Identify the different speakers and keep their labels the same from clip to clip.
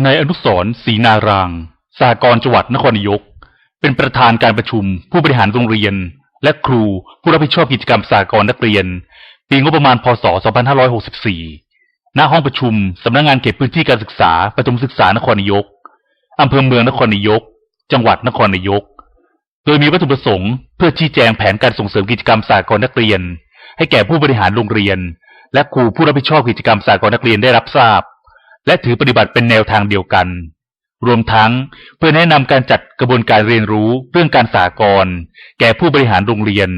Speaker 1: นายอนุสรศรีนารางสหกรจังหวัดนครนายก เป็นประธานการประชุม ผู้บริหารโรงเรียน และครูผู้รับผิดชอบกิจกรรมสหกรนักเรียน ปีงบประมาณพศ 2564 ณ ห้องประชุมสำนักงานเขตพื้นที่การศึกษาประถมศึกษานครนายกอำเภอเมืองนครนายก จังหวัดนครนายก โดยมีวัตถุประสงค์เพื่อชี้แจงแผนการส่งเสริมกิจกรรมสหกรนักเรียน ให้แก่ผู้บริหารโรงเรียน และครูผู้รับผิดชอบกิจกรรมสหกรนักเรียนได้รับทราบ และถือปฏิบัติเป็นแนวทางเดียวกัน รวมทั้งเพื่อแนะนำการจัดกระบวนการเรียนรู้เรื่องการสหกรแก่ผู้บริหารโรงเรียน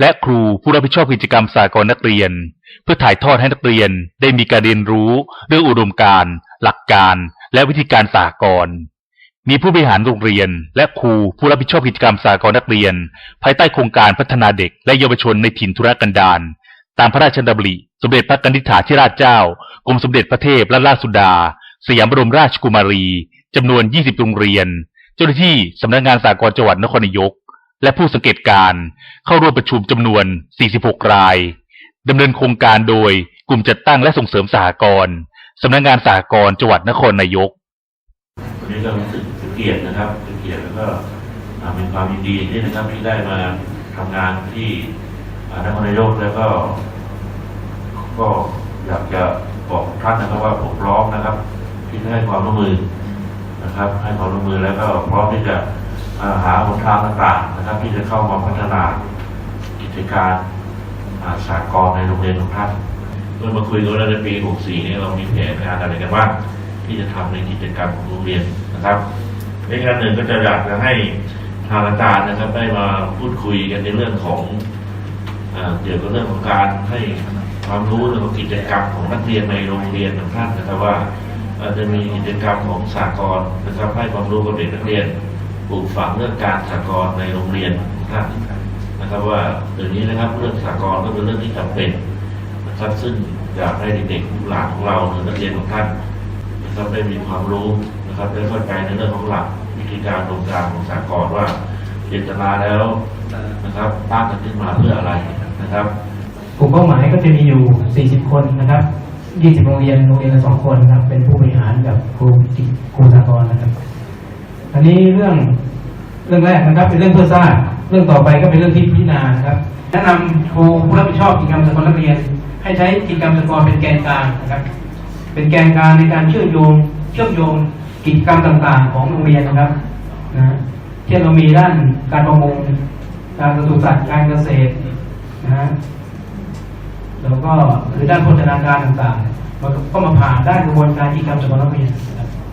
Speaker 1: และครูผู้รับผิดชอบกิจกรรมสหกรนักเรียน เพื่อถ่ายทอดให้นักเรียนได้มีการเรียนรู้เรื่องอุดมการณ์หลักการ และวิธีการสหกรมีผู้บริหารโรงเรียน และครูผู้รับผิดชอบกิจกรรมสหกรนักเรียน ภายใต้โครงการพัฒนาเด็กและเยาวชนในถิ่นทุรกันดารตามพระราชดำริสมเด็จพระกนิษฐาธิราชเจ้า กรมสมเด็จพระเทพรัตนราชสุดา สยามบรมราชกุมารี จำนวน 20 โรงเรียน เจ้าหน้าที่สำนักงานสากลจังหวัดนครนายก และผู้สังเกตการเข้าร่วมประชุมจำนวน 46 รายดำเนินโครงการโดยกลุ่มจัดตั้งและส่งเสริมสหกรณ์สำนักงานสหกรณ์จังหวัดนครนายก
Speaker 2: วันนี้ก็รู้สึกเกียรตินะครับเป็นเกียรติแล้วก็เป็นความยินดีที่นะครับที่ได้มาทำงานที่นครนายกแล้วก็ก็อยากจะ บอกท่านนะครับว่าผมพร้อมนะครับ ที่จะให้ความร่วมมือนะครับ ให้ความร่วมมือแล้วก็พร้อมที่จะาหาหนทางต่างๆนะครับ ที่จะเข้ามาพัฒนากิจการาสากลในโรงเรียนของท่านเมื่อมาคุยกันแล้วในปี 64 นี้เรามีแผนงานอะไรกันบ้างที่จะทำในกิจกรรมของโรงเรียนนะครับในการหนึ่งก็จะอยากจะให้ทางอาจารย์นะครับได้มาพูดคุยกันในเรื่องของเอ่อเกี่ยวกับเรื่องของการให้ ความรู้เรื่องของกิจกรรมของนักเรียนในโรงเรียนของท่านนะครับว่าจะมีกิจกรรมของสากลนะครับให้ความรู้กับเด็กนักเรียนปลูกฝังเรื่องการสากลในโรงเรียนของท่านนะครับว่าเดี๋ยวนี้นะครับเรื่องสากลก็เป็นเรื่องที่จำเป็นนะครับซึ่งอยากให้เด็กๆหลานของเราหรือนักเรียนของท่านนะครับได้มีความรู้นะครับได้เข้าใจในเรื่องของหลักวิธีการโครงการของสากลว่าเจตนาแล้วนะครับตั้งกันขึ้นมาเพื่ออะไรนะครับ
Speaker 3: กลุ่มเป้าหมายก็จะมีอยู่ 40 คนนะครับ 20 โรงเรียน โรงเรียนละสองคนนะครับ เป็นผู้บริหารกับครูครูสากลนะครับ อันนี้เรื่องเรื่องแรกนะครับ เป็นเรื่องเพื่อทราบ เรื่องต่อไปก็เป็นเรื่องที่พิจารณาครับ แนะนำครูผู้รับผิดชอบกิจกรรมสากลนักเรียน ให้ใช้กิจกรรมสากลเป็นแกนกลางนะครับ เป็นแกนกลางในการเชื่อมโยง เชื่อมโยงกิจกรรมต่างๆ ของโรงเรียนนะครับ นะเช่นเรามีด้านการประมง การปศุสัตว์การเกษตรนะฮะ แล้วก็หรือด้านโภชนาการต่างๆมันก็มาผ่านด้านกระบวนการกิจกรรมสำจากมนุษย์